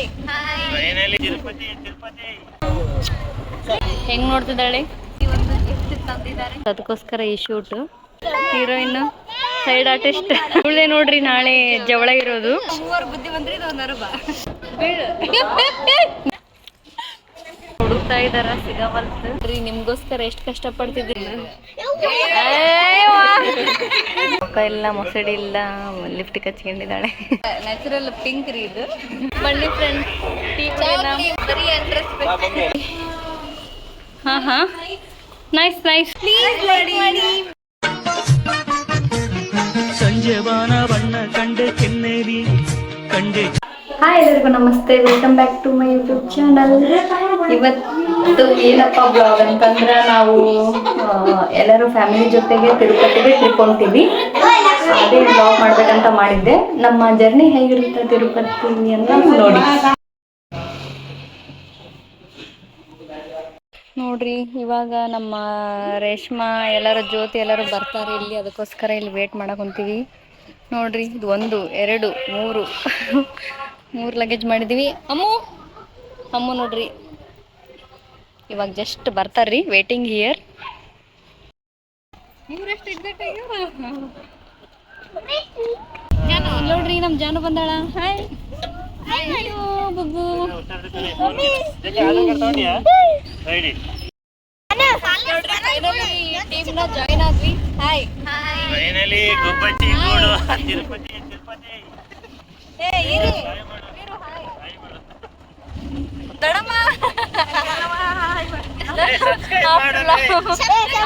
Hi ಹೆಂಗ್ ನೋಡ್ತಿದ್ದಾಳೆ? ಅದಕ್ಕೋಸ್ಕರ ಈ ಶೂಟ್ ಹೀರೋಯಿನ್ ಸೈಡ್ ಆರ್ಟಿಸ್ಟ್ ಒಳ್ಳೆ ನೋಡ್ರಿ ನಾಳೆ ಜವಳ ಇರೋದು. ಬುದ್ಧಿ ಬಂದ್ರೆ ಹುಡುಕ್ತಾ ಇದಾರ ರೀ ನಿಮ್ಗೋಸ್ಕರ ಎಷ್ಟು ಕಷ್ಟ ಪಡ್ತಿದ್ರಿ ಇಲ್ಲ ಮೊಸಡಿ ಇಲ್ಲ ಲಿಫ್ಟ್ ಕಚ್ಕೊಂಡಿದ್ದಾಳೆ. ನ್ಯಾಚುರಲ್ ಪಿಂಕ್ ರೀ ಇದು. ಬನ್ನಿ ಫ್ರೆಂಡ್ ಹಾ ಹಾ. ನೈಸ್ ನೈಸ್ ಪ್ಲೀಸ್ ಲೈಕ್ ಮಾಡಿ. ಸಂಜೆವಾನ ಬಣ್ಣ ಕಂಡೆ ಕೆನ್ನೇರಿ ಕಂಡೆ ಹಾಯ್ ಎಲ್ಲರಿಗೂ ನಮಸ್ತೆ. Welcome back to my YouTube channel ಇವತ್ತು ಏನಪ್ಪ ಬ್ಲಾಗ್ ಅಂತಂದ್ರೆ ನಾವು ಎಲ್ಲರೂ ಫ್ಯಾಮಿಲಿ ಜೊತೆಗೆ ತಿರುಪತಿಗೆ ಟ್ರಿಪ್ ಅದೇ ಬ್ಲಾಗ್ ಮಾಡ್ಬೇಕಂತ ಮಾಡಿದ್ದೆ. ನಮ್ಮ ಜರ್ನಿ ಹೇಗಿರುತ್ತೆ ತಿರುಪತಿ ಅಂತ ನೋಡಿ. ನೋಡ್ರಿ, ಇವಾಗ ನಮ್ಮ ರೇಷ್ಮಾ, ಎಲ್ಲರೂ ಜ್ಯೋತಿ ಎಲ್ಲರೂ ಬರ್ತಾರೆ ಇಲ್ಲಿ. ಅದಕ್ಕೋಸ್ಕರ ಇಲ್ಲಿ ವೇಟ್ ಮಾಡಕ್ ಹೊಂತೀವಿ ನೋಡ್ರಿ, ಇದು ಒಂದು, ಎರಡು, ಮೂರು. ಮೂರು ಲಗೇಜ್ ಮಾಡಿದೀವಿ. ಅಮ್ಮು ಅಮ್ಮು ನೋಡ್ರಿ. ಇವಾಗ ಜಸ್ಟ್ ಬರ್ತಾರ್ರಿ ವೇಟಿಂಗ್ ಹಿಯರ್ ನೋಡ್ರಿ ನಮ್ ಜಾನು ಬಂದಾಳ. ಹಾಯ್ ಜಾಯಿನ್ ಆದ್ವಿ ಹಾಯ್ ಫೈನಲಿ ಗುಬ್ಬಚ್ಚಿ ಗೂಡು ತಿರುಪತಿ ತಿರುಪತಿ ದಡಮ್ಮ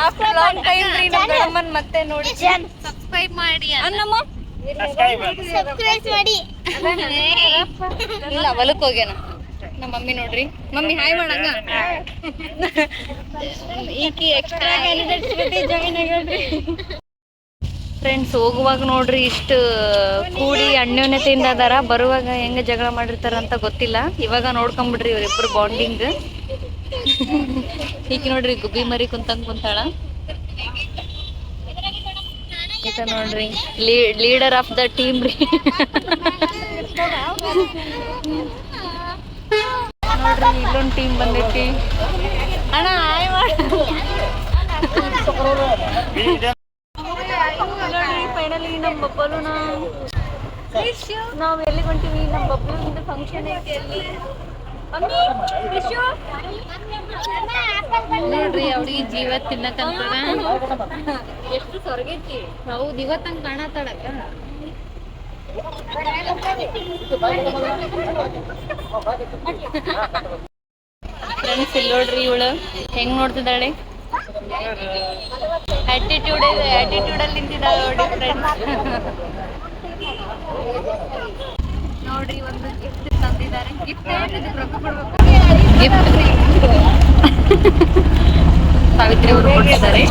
ಆಫ್ಟರ್ ಲಾಂಗ್ ಟೈಮ್ ರೀ ನಮ್ಮ ದೊಡ್ಡಮ್ಮನ್ ಮತ್ತೆ ನೋಡಿ ಸಬ್ಸ್ಕ್ರೈಬ್ ಮಾಡಿ ಅನ್ನಮ್ಮ ಇಲ್ಲ ಹೊಲಕ್ ಹೋಗ್ಯಾನ. ನಮ್ಮ ಮಮ್ಮಿ ನೋಡ್ರಿ. ಮಮ್ಮಿ ಹಾಯ್ ಮಾಡಂಗ. ಈಕಿ ಎಕ್ಸ್ಟ್ರಾ ಕ್ಯಾಂಡಿಡೇಟ್ಸ್ ಜೊತೆ ಜಾಯಿನ್ ಆಗ್ಯಾಳ್ರಿ ಫ್ರೆಂಡ್ಸ್ ಹೋಗುವಾಗ ನೋಡ್ರಿ ಇಷ್ಟು ಕೂಡಿ ಅನ್ಯೋನ್ಯತೆಯಿಂದ ಅದಾರ ಬರುವಾಗ ಹೆಂಗ ಜಗಳ ಮಾಡಿರ್ತಾರ ಅಂತ ಗೊತ್ತಿಲ್ಲ. ಇವಾಗ ನೋಡ್ಕೊಂಬಿಡ್ರಿ ಇವ್ರಿಬ್ರು ಬಾಂಡಿಂಗ್ ಈಕಿ ನೋಡ್ರಿ ಗುಬ್ಬಿ ಮರಿ ಕುಂತಂಗ್ ಕುಂತಾಳ. ನೋಡ್ರಿ ಲೀಡರ್ ಆಫ್ ದ ಟೀಮ್ ರೀ. ನೋಡ್ರಿ ಇಲ್ಲೊಂದು ಟೀಮ್ ಬಂದೈತಿ. ಅಣ್ಣ, ಆಯ್ ಮಾಡಿ. ಫೈನಲಿ ನಮ್ಮ ಬಬ್ಬಲುನ ನಾವ್ ಎಲ್ಲಿ ಹೊಂಟಿವಿ? ನಮ್ಮ ಫಂಕ್ಷನ್ ಐತಿ ಅಲ್ಲಿ. ನೋಡ್ರಿ ಅವ್ರಿಗೆ ಜೀವ ತಿನ್ನಕಂತಾರ ಎಷ್ಟು ಸೊರಗೈತಿ ಹೌದು ಇವತ್ತಂಗ್ ಕಾಣತ್ತಾಳಕ್ಕ. ಫ್ರೆಂಡ್ಸ್ ಇಲ್ಲಿ ನೋಡ್ರಿ ಇವಳು. ಹೆಂಗ್ ನೋಡ್ತಿದ್ದಾಳೆ? ಆಟಿಟ್ಯೂಡ್ ಆಟಿಟ್ಯೂಡ್ ಅಲ್ಲಿ ನಿಂತಿದ್ದಾಳೆ ನೋಡಿ ಫ್ರೆಂಡ್ಸ್ ನೋಡ್ರಿ ಒಂದು ಗಿಫ್ಟ್ ತಂದಿದ್ದಾರೆ. ಗಿಫ್ಟ್ ರೊಕ್ಕ ಕೊಡ್ಬೇಕು. ಗಿಫ್ಟ್ ಸಾವಿತ್ರಿ ಅವರು ಕೊಟ್ಟಿದ್ದಾರೆ.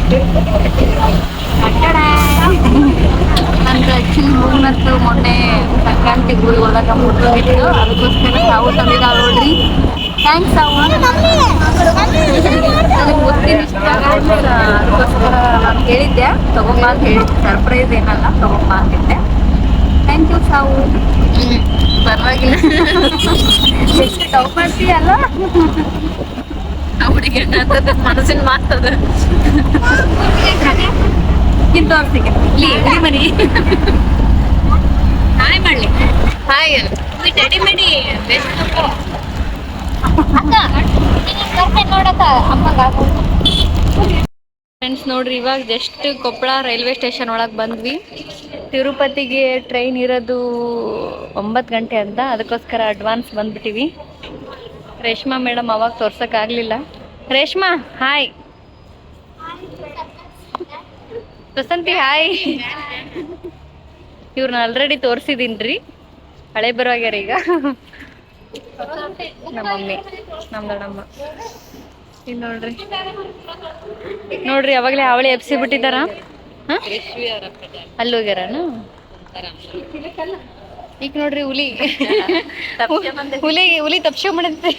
ನಂದು ಆಕ್ಚುಲಿ ಮೂಗ್ನತ್ತು ಮೊನ್ನೆ ಸಂಕ್ರಾಂತಿ ಗುರಿ ಒಳಗ ಮುಟ್ಟಿದ್ರು ಅದಕ್ಕೋಸ್ಕರ ಸಾವು ತಂದಿದ್ದಾವೆ ನೋಡ್ರಿ ಥ್ಯಾಂಕ್ಸ್ ಸಾವು ನನಗೆ ಗೊತ್ತಿಲ್ಲ ಇಷ್ಟ ಅದಕ್ಕೋಸ್ಕರ ನಾನು ಹೇಳಿದ್ದೆ ತಗೊಂಬ ಅಂತ ಹೇಳಿ ಸರ್ಪ್ರೈಸ್ ಏನಲ್ಲ ತಗೊಂಬ ಅಂತಿದ್ದೆ ಥ್ಯಾಂಕ್ ಯು ಸಾವು ಪರವಾಗಿಲ್ಲ. ಎಷ್ಟು ಟವ್ ಮಾಡ್ತೀಯಲ್ಲ ಹುಡುಗಿ ಮನಸ್ಸಿನ ಮಾತದ ಇನ್ ತೋರ್ಸಿಗೆ. ಇಲ್ಲಿ ಇಲ್ಲಿ ಮನಿ. ಹಾಯ್ ಮಾಡ್ಲಿ ಹಾಯ್ ರೆಡಿ ಮಾಡಿ ಫ್ರೆಂಡ್ಸ್ ನೋಡ್ರಿ ಇವಾಗ ಜಸ್ಟ್ ಕೊಪ್ಪಳ ರೈಲ್ವೆ ಸ್ಟೇಷನ್ ಒಳಗೆ ಬಂದ್ವಿ. ತಿರುಪತಿಗೆ ಟ್ರೈನ್ ಇರೋದು ಒಂಬತ್ತು ಗಂಟೆ ಅಂತ. ಅದಕ್ಕೋಸ್ಕರ ಅಡ್ವಾನ್ಸ್ ಬಂದ್ಬಿಟ್ಟಿವಿ. ರೇಷ್ಮಾ ಮೇಡಮ್ ಅವಾಗ ತೋರ್ಸೋಕ್ಕಾಗಲಿಲ್ಲ. ರೇಷ್ಮಾ ಹಾಯ್ ವಸಂತಿ ಹಾಯ್ ಇವ್ರನ್ನ ಆಲ್ರೆಡಿ ತೋರಿಸಿದೀನಿ ಹಳೆ ಬರೋಗ್ಯಾರ ಈಗ. ನಮ್ಮ ಮಮ್ಮಿ ನಮ್ಮ ದೊಡ್ಡಮ್ಮ ನೋಡ್ರಿ. ನೋಡ್ರಿ, ಅವಾಗಲೇ ಅವಳೆ ಎಬ್ಸಿ ಬಿಟ್ಟಿದ್ದಾರ ಅಲ್ಲಿ ಹೋಗ್ಯಾರನು? ಈಗ ನೋಡ್ರಿ ಹುಲಿ. ಹುಲಿ ಹುಲಿ ತಪ್ಸ್ಕೊಂಬಿಡಂತೆ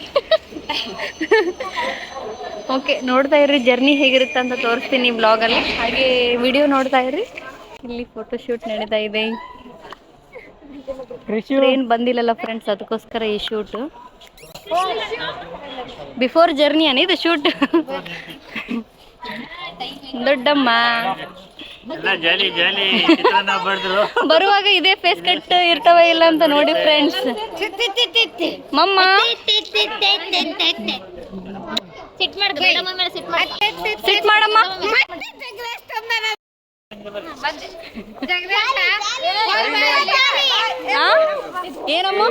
ಓಕೆ ನೋಡ್ತಾ ಇರ್ರಿ ಜರ್ನಿ ಹೇಗಿರುತ್ತೆ ಅಂತ ತೋರಿಸ್ತೀನಿ ಬ್ಲಾಗಲ್ಲಿ. ಹಾಗೆ ವಿಡಿಯೋ ನೋಡ್ತಾ ಇರ್ರಿ. ಇಲ್ಲಿ ಫೋಟೋ ಶೂಟ್ ನಡೀತಾ ಇದೆ. ಟ್ರೈನ್ ಬಂದಿಲ್ಲಲ್ಲ ಫ್ರೆಂಡ್ಸ್ ಅದಕ್ಕೋಸ್ಕರ ಈ ಶೂಟ್ ಬಿಫೋರ್ ಜರ್ನಿ ಅನ್ ಇದು ಶೂಟ್ ದೊಡ್ಡಮ್ಮ. ಬರುವಾಗ ಇದೇ ಫೇಸ್ ಕಟ್ ಇರ್ತಾವ ಇಲ್ಲ ಅಂತ ನೋಡಿ ಫ್ರೆಂಡ್ಸ್ ಮಮ್ಮ. ಸಿಟ್ ಮಾಡಮ್ಮ? ಏನಮ್ಮ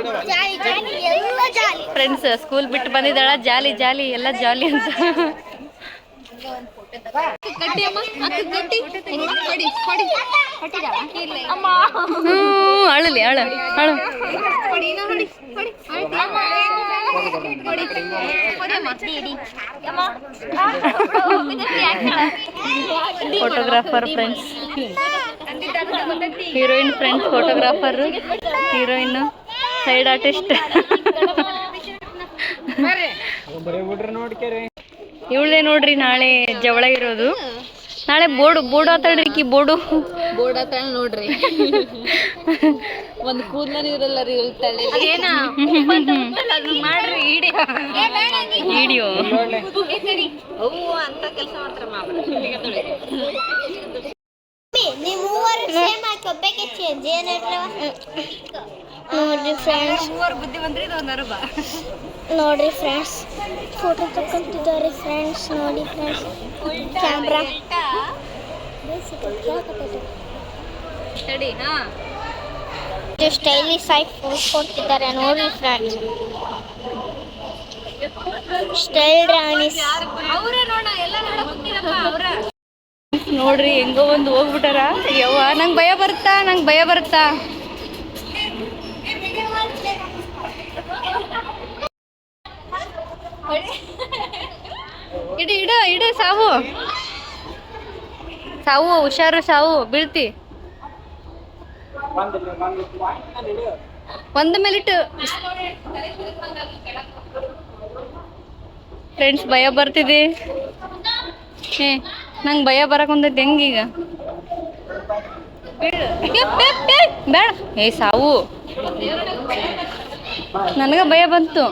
ಫ್ರೆಂಡ್ಸ್ ಸ್ಕೂಲ್ ಬಿಟ್ಟು ಬಂದಿದ್ದಾಳ. ಜಾಲಿ ಜಾಲಿ ಎಲ್ಲ ಜಾಲಿ ಅಂತ. ಹ್ಮ್ ಅಳಲಿ ಅಳ ಅಳು. Photographer friends heroine friends photographer heroine side artist ಇವಳೇ ನೋಡ್ರಿ ನಾಳೆ ಜವಳ ಇರೋದು. ನಾಳೆ ಬೋಡು ಬೋರ್ಡು ಆತಾಡ್ರಿ ಕಿ ಬೋರ್ಡು. ಬೋರ್ಡ್ ಹತ್ರ ನೋಡ್ರಿ. ಒಂದ್ ಕೂದ್ಲನ ಇರಲ್ಲ ರೀ ತಲೆ. ಏನ ಮಾಡ್ರಿ ಇಡಿಯೋ. ವಿಡಿಯೋ ಅಂತ ಕೆಲಸ ಮಾಡ್ತಾರ ನೀ ಮೂವರು ಸೇಮ್ ಹಾಕೋಬೇಕೆ ಚೇಂಜ್ ನೋಡ್ರಿ ಫ್ರೆಂಡ್ಸ್ ಮೂವರು ಬುದ್ಧಿ ಬಂದ್ರಿ ಇದು ಒಂದು ಅರುಬ ನೋಡ್ರಿ ಫ್ರೆಂಡ್ಸ್ ಫೋಟೋ ತಕೊಂತಿದ್ದಾರೆ ಫ್ರೆಂಡ್ಸ್ ನೋಡಿ ಫ್ರೆಂಡ್ಸ್ ಕ್ಯಾಮ್ರಾ ಸ್ಟೈಲಿಶ್ ಆಗಿ ಫೋಸ್ ಕೊಡ್ತಿದ್ದಾರೆ ನೋಡಿ ಫ್ರೆಂಡ್ಸ್ ಸ್ಟೈಲ್ ರಾಣಿಸ್ ನೋಡ್ರಿ ಹೆಂಗೋ ಒಂದು ಹೋಗ್ಬಿಟ್ಟಾರ. ಯವ್ವ ನಂಗೆ ಭಯ ಬರುತ್ತಾ ನಂಗೆ ಭಯ ಬರುತ್ತಾ? ಇಡು ಇಡು ಇಡು ಸಾವು. ಸಾವು ಹುಷಾರು ಸಾವು ಬೀಳ್ತಿ. ಒಂದು ಮೇಲಿಟ್ಟು ಫ್ರೆಂಡ್ಸ್ ಭಯ ಬರ್ತಿದೆ. ಏ ನಂಗೆ ಭಯ ಬರಕೊಂದೈತೆ ಹೆಂಗೀಗ? ಯಪ್, ಯಪ್, ಯಪ್. ಬೇಡ. ಏ ಸಾವು. ನನಗ ಭಯ ಬಂತು.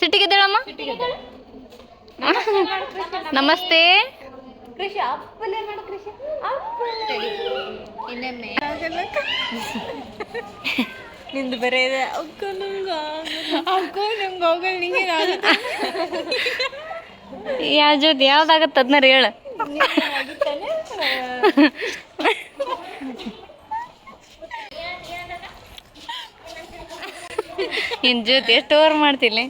ಸಿಟ್ಟಿಗೆದ್ದೇಳಮ್ಮ ನಮಸ್ತೆ. ಇನ್ನೊಮ್ಮೆ. ನಿಂದು ಬರೇ ಇದೆ. ಅಕ್ಕ ನಂಗೆ ಅಕ್ಕ ನಂಗೆ ಹೋಗಲ್ ನಿಂಗೆ ಯಾವ ಜೊತೆ ಯಾವ್ದಾಗತ್ತೆ ಅದನ್ನ ಹೇಳ. ನಿನ್ ಜೊತೆ ಎಷ್ಟು ಓವರ್ ಮಾಡ್ತಿಲ್ಲಿ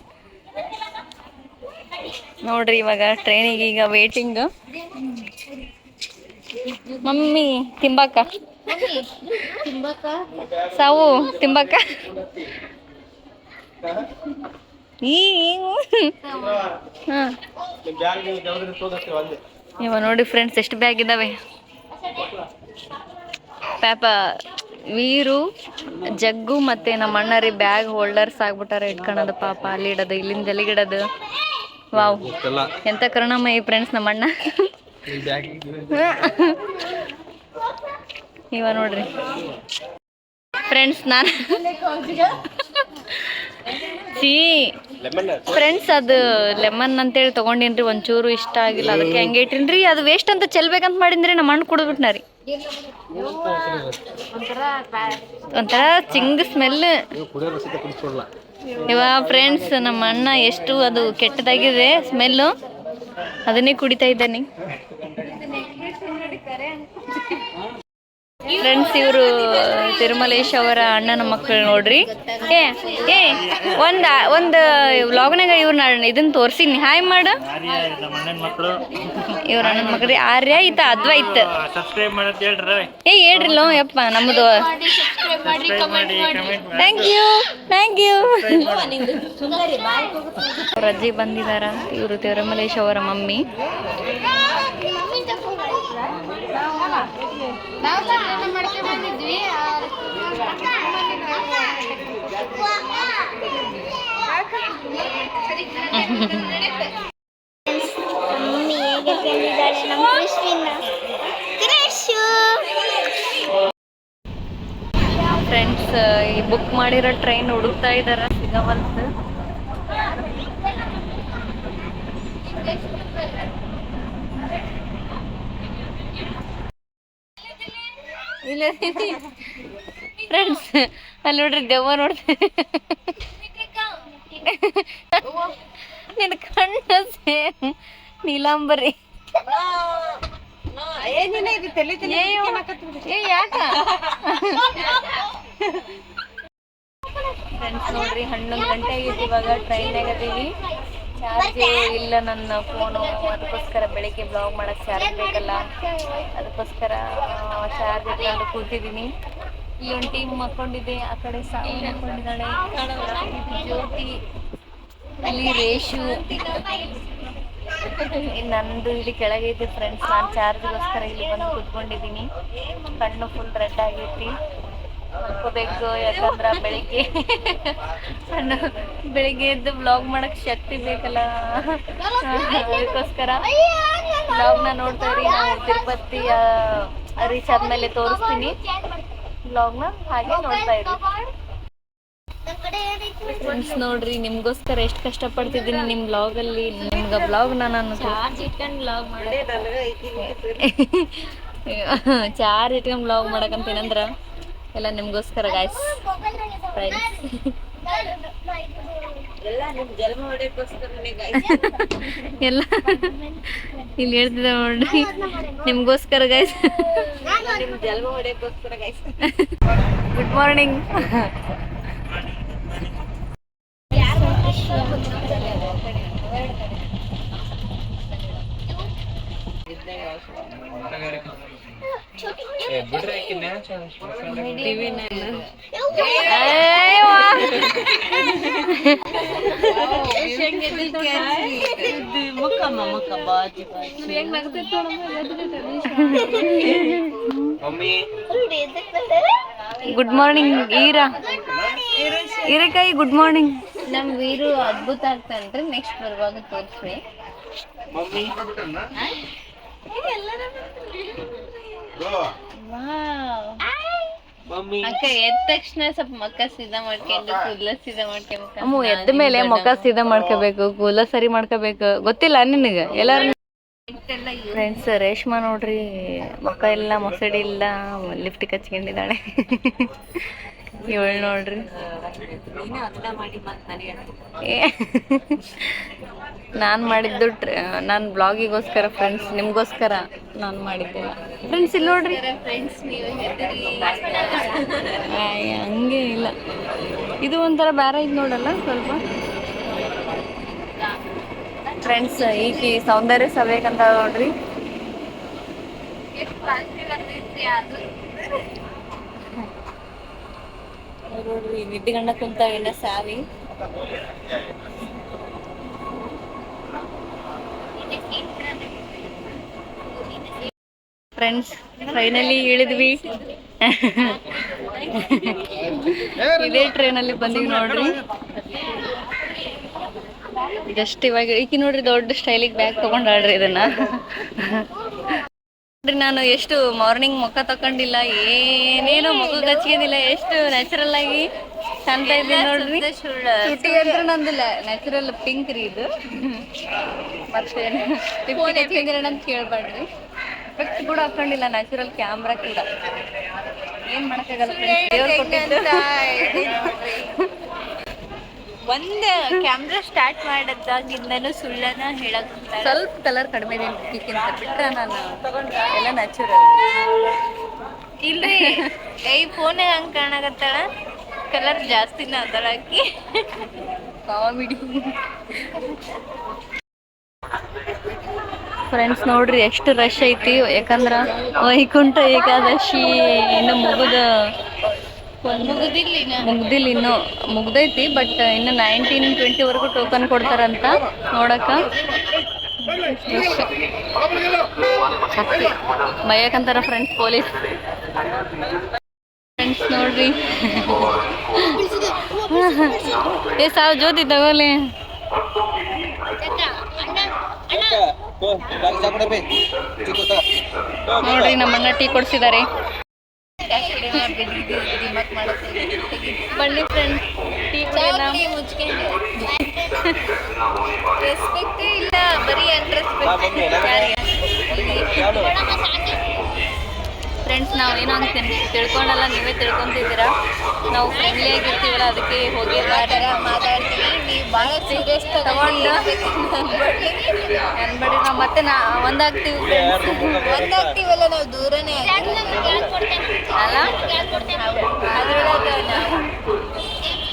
ನೋಡ್ರಿ ಇವಾಗ ಟ್ರೈನಿಗೆ ಈಗ ವೇಟಿಂಗ್ ಮಮ್ಮಿ ತಿಂಬಾಕ? ಸಾವು ತಿಂಬಾಕ? ಈ ಹಾಂ ಇವ ನೋಡಿ ಫ್ರೆಂಡ್ಸ್ ಎಷ್ಟು ಬ್ಯಾಗ್ ಇದ್ದಾವೆ ಪಾಪ ವೀರು ಜಗ್ಗು ಮತ್ತೆ ನಮ್ಮ ಅಣ್ಣರಿ ಬ್ಯಾಗ್ ಹೋಲ್ಡರ್ಸ್ ಆಗ್ಬಿಟ್ಟಾರ ಇಟ್ಕೊಳೋದು ಪಾಪ ಅಲ್ಲಿ ಇಡದು ಇಲ್ಲಿಂದ ಎಲ್ಲಿಗಿಡೋದು ವಾವ್ ಎಂತ ಕರುಣಮಯಿ ಫ್ರೆಂಡ್ಸ್ ನಮ್ಮ ಅಣ್ಣ? ಇವ ನೋಡ್ರಿ. ಫ್ರೆಂಡ್ಸ್ ನಾನು. ಸಿ ಫ್ರೆಂಡ್ಸ್ ಅದು? ಲೆಮನ್ ಅಂತೇಳಿ ತೊಗೊಂಡಿನ್ರಿ, ಒಂಚೂರು ಇಷ್ಟ ಆಗಿಲ್ಲ. ಅದಕ್ಕೆ ಹೆಂಗೆ ಇಟ್ಟಿನ್ರಿ. ಅದು ವೇಸ್ಟ್ ಅಂತ ಚೆಲ್ಬೇಕಂತ ಮಾಡಿದ್ರಿ ನಮ್ಮ ಅಣ್ಣ ಕುಡಿದ್ಬಿಟ್ನ ರೀ. ಒಂಥರ ಚಿಂಗ್ ಸ್ಮೆಲ್ ಇವಾಗ ಫ್ರೆಂಡ್ಸ್ ನಮ್ಮ ಅಣ್ಣ ಎಷ್ಟು ಅದು ಕೆಟ್ಟದಾಗಿದೆ ಸ್ಮೆಲ್ಲು ಅದನ್ನೇ ಕುಡಿತಾ ಇದ್ದಾನೆ. ಫ್ರೆಂಡ್ಸ್ ಇವರು ತಿರುಮಲೇಶ್ ಅವರ ಅಣ್ಣನ ಮಕ್ಕಳು ನೋಡ್ರಿ. ಏ ಏ ಒಂದ ಒಂದು ವ್ಲಾಗ್ನಾಗ ಇವ್ರನ್ನ ಇದನ್ನ ತೋರ್ಸಿನಿ. ಹಾಯ್ ಮಾಡು. ಆರ್ಯ ಅಣ್ಣನ ಮಕ್ಕಳು ಇವ್ರ ಅಣ್ಣನ ಮಕ್ಳು ಆರ್ಯ ಈತ ಅದ್ವೈತ್. ಏ ಹೇಳ್ರಿಲ್ಲೋ ಯಪ್ಪ ನಮ್ಮದು ಥ್ಯಾಂಕ್ ಯು ಥ್ಯಾಂಕ್ ಯು ಅವ್ರ ಅಜ್ಜಿ ಬಂದಿದಾರ ಇವರು ತಿರುಮಲೇಶ್ ಅವರ ಮಮ್ಮಿ. ಫ್ರೆಂಡ್ಸ್ ಈ ಬುಕ್ ಮಾಡಿರೋ ಟ್ರೈನ್ ಹುಡುಕ್ತಾ ಇದಾರ ಸಿಗವಲ್ತ. ಫ್ರೆಂಡ್ಸ್ ಅಲ್ಲಿ ನೋಡ್ರಿ ದೆವ್ವ ನೋಡ್ರಿ. ನಿನ್ನ ಕಣ್ಣು ಸೇಮ್ ನೀಲಾಂಬರಿ. ಯಾಕ? ಫ್ರೆಂಡ್ಸ್ ನೋಡ್ರಿ ಹನ್ನೊಂದು ಗಂಟೆ ಆಗಿತ್ತು ಇವಾಗ ಟ್ರೈನ್ ಅದೀವಿ. ಚಾರ್ಜ್ ಇಲ್ಲ ನನ್ನ ಫೋನು ಅದಕ್ಕೋಸ್ಕರ ಬೆಳಿಗ್ಗೆ ಬ್ಲಾಗ್ ಮಾಡಕ್ ಚಾರ್ಜ್ ಬೇಕಲ್ಲ. ಅದಕ್ಕೋಸ್ಕರ ಚಾರ್ಜ್ ಇಟ್ಕೊಂಡು ಕೂತಿದ್ದೀನಿ. ಒಂದು ಟೀಮ್ ಮಕ್ಕೊಂಡಿದೆ? ಆ ಕಡೆ ಸಾವು ಮಕ್ಕೊಂಡಿದ್ದಾಳೆ. ಜ್ಯೋತಿ, ಇಲ್ಲಿ ರೇಷು. ನಂದು ಇಲ್ಲಿ ಕೆಳಗೆ ಇದೆ ಫ್ರೆಂಡ್ಸ್ ನಾನು ಚಾರ್ಜ್ಗೋಸ್ಕರ ಇಲ್ಲಿ ಬಂದು ಕೂತ್ಕೊಂಡಿದ್ದೀನಿ. ಕಣ್ಣು ಫುಲ್ ರೆಡ್ ಆಗೈತಿ. ಮಲ್ಕೋಬೇಕು ಯಾಕಂದ್ರೆ ಬೆಳಿಗ್ಗೆ ಸಣ್ಣ ಬೆಳಿಗ್ಗೆ ಎದ್ದು ಬ್ಲಾಗ್ ಮಾಡಕ್ ಶಕ್ತಿ ಬೇಕಲ್ಲ. ಅದಕ್ಕೋಸ್ಕರ ಬ್ಲಾಗ್ನ ನೋಡ್ತಾ ಇರಿ. ನಾವು ತಿರುಪತಿಯ ರೀಚ್ ಆದ್ಮೇಲೆ ತೋರಿಸ್ತೀನಿ. ಬ್ಲಾಗ್ನ ಹಾಗೆ ನೋಡ್ತಾ ಇರಿ. ಫ್ರೆಂಡ್ಸ್ ನೋಡ್ರಿ ನಿಮ್ಗೋಸ್ಕರ ಎಷ್ಟು ಕಷ್ಟಪಡ್ತಿದ್ದೀನಿ ನಿಮ್ಮ ನಿಮ್ ಬ್ಲಾಗ್ ಅಲ್ಲಿ. ಇಟ್ಕೊಂಡು ಬ್ಲಾಗ್ ನಾನು ಚಾರ್ಜ್ ಇಟ್ಕೊಂಡ್ ಬ್ಲಾಗ್ ಮಾಡಕಂತೀನಂದ್ರ? ಎಲ್ಲ ನಿಮ್ಗೋಸ್ಕರ ಗಾಯ್ಸ್ ಎಲ್ಲ ಇಲ್ಲಿ ಹೇಳ್ತಿದ್ದೆ ನೋಡ್ರಿ ನಿಮ್ಗೋಸ್ಕರ guys good morning good morning ಈರಾ ಹೀರೆಕಾಯಿ ಗುಡ್ ಮಾರ್ನಿಂಗ್ ನಮ್ ವೀರು ಅದ್ಭುತ ಆಗ್ತಾನ್ರಿ ನೆಕ್ಸ್ಟ್ ಬರುವಾಗ ತೋರಿಸ್ರಿ ಅಕ್ಕ ಎದ್ದ ತಕ್ಷಣ ಸ್ವಲ್ಪ ಮಕ್ಕ ಸೀದಾ ಮಾಡ್ಕೊಂಡು ಕೂದಲ ಸೀದಾ ಮಾಡ್ಕೊಂಡು ಅಮ್ಮ ಎದ್ದ ಮೇಲೆ ಮುಖ ಸೀದಾ ಮಾಡ್ಕೋಬೇಕು ಕೂಲ ಸರಿ ಮಾಡ್ಕೋಬೇಕು. ಗೊತ್ತಿಲ್ಲ ನಿನಗೆ? ಎಲ್ಲಾರು ಫ್ರೆಂಡ್ಸ್ ರೇಷ್ಮಾ ನೋಡ್ರಿ. ಮುಖ ಇಲ್ಲ ಮೊಸಡಿ ಇಲ್ಲ ಲಿಫ್ಟ್ ಹಚ್ಕೊಂಡಿದ್ದಾಳೆ. ಇವಳು ನೋಡ್ರಿ. ನಾನು ಮಾಡಿದ್ದು ನಾನು ಬ್ಲಾಗಿಗೋಸ್ಕರ ಫ್ರೆಂಡ್ಸ್ ನಿಮಗೋಸ್ಕರ ನಾನು ಮಾಡಿದ್ದೆ. ಫ್ರೆಂಡ್ಸ್ ಇಲ್ಲ ನೋಡ್ರಿ? ಹಂಗೆ ಇಲ್ಲ. ಇದು ಒಂಥರ ಬೇರೆ ಇದು ನೋಡಲ್ಲ ಸ್ವಲ್ಪ? ಫ್ರೆಂಡ್ಸ್ ಈಕಿ ಸೌಂದರ್ಯ ಸಬೇಕಂತ ನೋಡ್ರಿ. ನೋಡ್ರಿ ನಿದ್ದೆಗಣ್ಣ ಕುಂತ ಏನ ಸಾವಿ ಫ್ರೆಂಡ್ಸ್ ಫೈನಲಿ ಇಳಿದ್ವಿ. ಇದೇ ಟ್ರೈನಲ್ಲಿ ಬಂದಿವಿ ನೋಡ್ರಿ. ಜಸ್ಟ್ ಇವಾಗ, ಈಕಿ ನೋಡ್ರಿ ದೊಡ್ಡ ಸ್ಟೈಲಿಗೆ ಬ್ಯಾಗ್ ತಗೊಂಡಾಳ್ರಿ ಇದನ್ನ. ನಾನು ಎಷ್ಟು ಮಾರ್ನಿಂಗ್ ಮುಖ ತಕೊಂಡಿಲ್ಲ ಏನೇನು ಮುಖ ಕಚ್ಕೊಂಡಿಲ್ಲ ಎಷ್ಟು ನ್ಯಾಚುರಲ್ ಆಗಿ ಚಂದ ಇದೆ ನೋಡ್ರಿ. ಚುಟ್ಟಿ ಅಂದ್ರೆ ನಂದಿಲ್ಲ ನ್ಯಾಚುರಲ್ ಪಿಂಕ್ ರೀ ಇದು. ಮತ್ತೆ ಅಂತ ಕೇಳ್ಬೇಡ್ರಿ. ಎಫೆಕ್ಟ್ ಕೂಡ ಹಾಕೊಂಡಿಲ್ಲ ನ್ಯಾಚುರಲ್ ಕ್ಯಾಮ್ರಾ ಕೂಡ. ಏನ್ ಮಾಡಕ್ಕಾಗಲ್ಲ friends, ದೇವ್ರ್ ಕೊಟ್ಟಿದ್ದು. ಒಂದ್ ಕ್ಯಾಮ್ರಾ ಸ್ಟಾರ್ಟ್ ಮಾಡದಾಗಿಂದನು ಸುಳ್ಳನ ಹೇಳಕ್ ಸ್ವಲ್ಪ ಕಲರ್ ಕಡಿಮೆ ಇದೆ ಬಿಟ್ಟರೆ ಬಿಟ್ರೆ ನಾನು ಎಲ್ಲ ನ್ಯಾಚುರಲ್ ಇಲ್ರಿ ಈ ಫೋನ್ ಹಂಗ್ ಕಾಣಕತ್ತಾಳ? ಕಲರ್ ಜಾಸ್ತಿನ ಅದರಾಕಿ ಕಾಮಿಡಿ ಫ್ರೆಂಡ್ಸ್ ನೋಡ್ರಿ ಎಷ್ಟು ರಶ್ ಐತಿ. ಯಾಕಂದ್ರ ವೈಕುಂಠ ಏಕಾದಶಿ ಇನ್ನು ಮುಗಿದ ಮುಗುದಿಲ್ಲ ಇನ್ನು. ಮುಗ್ದೈತಿ ಬಟ್ ಇನ್ನು ನೈನ್ಟೀನ್ ಟ್ವೆಂಟಿವರೆಗೂ ಟೋಕನ್ ಕೊಡ್ತಾರಂತ ನೋಡಕ. ಮಯಕಂತಾರ ಫ್ರೆಂಡ್ಸ್ ಪೊಲೀಸ್ ಫ್ರೆಂಡ್ಸ್ ನೋಡ್ರಿ. ಏ, ಸಾವು ಜ್ಯೋತಿ ತಗೋಲಿ ನೋಡ್ರಿ ನಮ್ಮ ಅಣ್ಣ ಟೀ ಕೊಡ್ಸಿದ್ದಾರೆ ಬನ್ನಿ ಫ್ರೆಂಡ್ ಟೀ ಕುಡಿಯೋಣ. ರೆಸ್ಪೆಕ್ಟೇ ಇಲ್ಲ ಬರೀ ಅನ್ರೆಸ್ಪೆಕ್ಟ್ ಫ್ರೆಂಡ್ಸ್ ನಾವು ಏನೋ ಅಂತ ತಿಳ್ಕೊಂಡಲ್ಲ ನೀವೇ ತಿಳ್ಕೊಂತಿದ್ದೀರಾ? ನಾವು ಫ್ರೆಂಡ್ಲಿ ಆಗಿರ್ತೀವಲ್ಲ ಅದಕ್ಕೆ ಹೋಗಿ ಥರ ಮಾತಾಡ್ತೀವಿ. ನೀವು ಭಾಳ ಸೀರಿಯಸ್ ತಗೊಂಡು ಅನ್ಬೇಡಿ ನಾವು ಮತ್ತೆ ನಾ ಒಂದಾಗ್ತೀವಿ. ಒಂದಾಗ್ತೀವಲ್ಲ ನಾವು ದೂರನೇ ಅಲ್ಲ?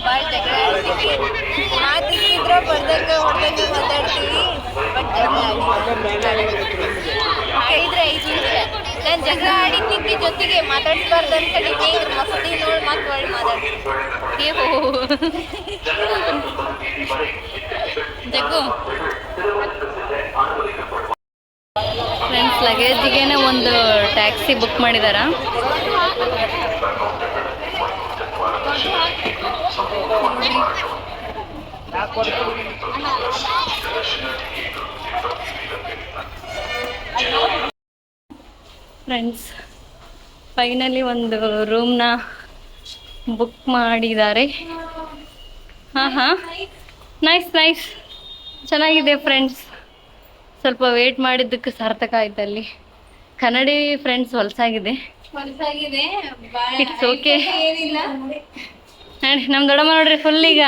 ಭಾಳ ಜಗಳ ಮಾತಿದ್ರೆ ಬರ್ದಂಗೆ ಹೊಡ್ದಂಗೆ ಮಾತಾಡ್ತೀವಿ. ಬಟ್ ಜಗಳ ಐದ್ರೆ ಐದು ನಾನು ಜಗಳ ಆಡಿದ್ದಕ್ಕೆ ಜೊತೆಗೆ ಮಾತಾಡಿಸ್ಬಾರ್ದು ಅಂತ ಇವ್ರ ಮಸ್ತಿ ನೋಡಿ ಮತ್ತೆ ಒಳ್ಳೆ ಹೋ ಜಗ್ಗು. ಫ್ರೆಂಡ್ಸ್ ಲಗೇಜಿಗೆನೆ ಒಂದು ಟ್ಯಾಕ್ಸಿ ಬುಕ್ ಮಾಡಿದಾರ? ಫ್ರೆಂಡ್ಸ್ ಫೈನಲಿ ಒಂದು ರೂಮ್ನ ಬುಕ್ ಮಾಡಿದ್ದಾರೆ. ಹಾಂ ಹಾಂ. ನೈಸ್ ನೈಸ್ ಚೆನ್ನಾಗಿದೆ ಫ್ರೆಂಡ್ಸ್ ಸ್ವಲ್ಪ ವೇಟ್ ಮಾಡಿದ್ದಕ್ಕೆ ಸಾರ್ಥಕ ಆಯ್ತು ಅಲ್ಲಿ. ಕನ್ನಡಿ ಫ್ರೆಂಡ್ಸ್ ಹೊಲಸಾಗಿದೆ. ಹೊಲಸಾಗಿದೆ. ಇಟ್ಸ್ ಓಕೆ ನೋಡಿ ನಮ್ಮ ದೊಡ್ಡಮ್ಮ ನೋಡ್ರಿ ಫುಲ್ ಈಗ.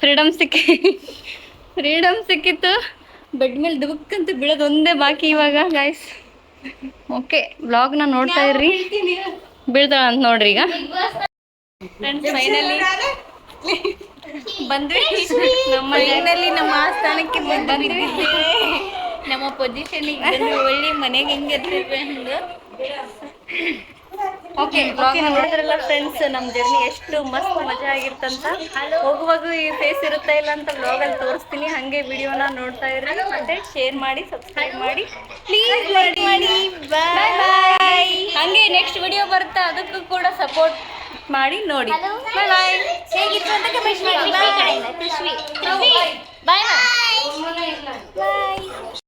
ಫ್ರೀಡಮ್ ಸಿಕ್ಕಿ ಫ್ರೀಡಮ್ ಸಿಕ್ಕಿತ್ತು. ಬೆಡ್ ಮೇಲೆ ಅಂತ ಬೀಳೋದು ಒಂದೇ ಬಾಕಿ ಇವಾಗ ಗಾಯ್ಸ್ ಓಕೆ ಬ್ಲಾಗ್ನ ನೋಡ್ತಾ ಇರ್ರಿ. ಬೀಳ್ತಾಳ ಅಂತ ನೋಡ್ರಿ ಈಗ. ಫೈನಲಿ ಬಂದ್ವಿ. ನಮ್ಮ ಫೈನಲಿ ನಮ್ಮ ಆಸ್ಥಾನಕ್ಕೆ ಬಂದಿದ್ದೀವಿ ನಮ್ಮ ಪೊಸಿಷನ್ ಒಳ್ಳೆ ಮನೆಗೆ ಹೆಂಗೆ ಓಕೆ ಬ್ಲಾಗ್ ನೋಡಿದ್ರಲ್ಲ ಫ್ರೆಂಡ್ಸ್ ನಮ್ಮ ಜರ್ನಿ ಎಷ್ಟು ಮಸ್ತ್ ಮಜಾ ಆಗಿರ್ತಂತ ಹೋಗುವಾಗ ಈ ಫೇಸ್ ಇರುತ್ತಾ ಇಲ್ಲ ಅಂತ ಬ್ಲಾಗಲ್ಲಿ ತೋರಿಸ್ತೀನಿ. ಹಾಗೆ ವಿಡಿಯೋನ ನೋಡ್ತಾ ಇರ್ರಿ. ಮತ್ತೆ ಶೇರ್ ಮಾಡಿ ಸಬ್ಸ್ಕ್ರೈಬ್ ಮಾಡಿ. ಪ್ಲೀಸ್ ಮಾಡಿ. ಬಾಯ್ ಬಾಯ್ ಹಾಗೆ ನೆಕ್ಸ್ಟ್ ವಿಡಿಯೋ ಬರುತ್ತೆ ಅದಕ್ಕೂ ಕೂಡ ಸಪೋರ್ಟ್ ಮಾಡಿ ನೋಡಿ. ಬಾಯ್ ಬಾಯ್ ಹೇಗಿತ್ತು ಅಂತ ಕಮೆಂಟ್ ಮಾಡಿ. ಬಾಯ್ ಬಾಯ್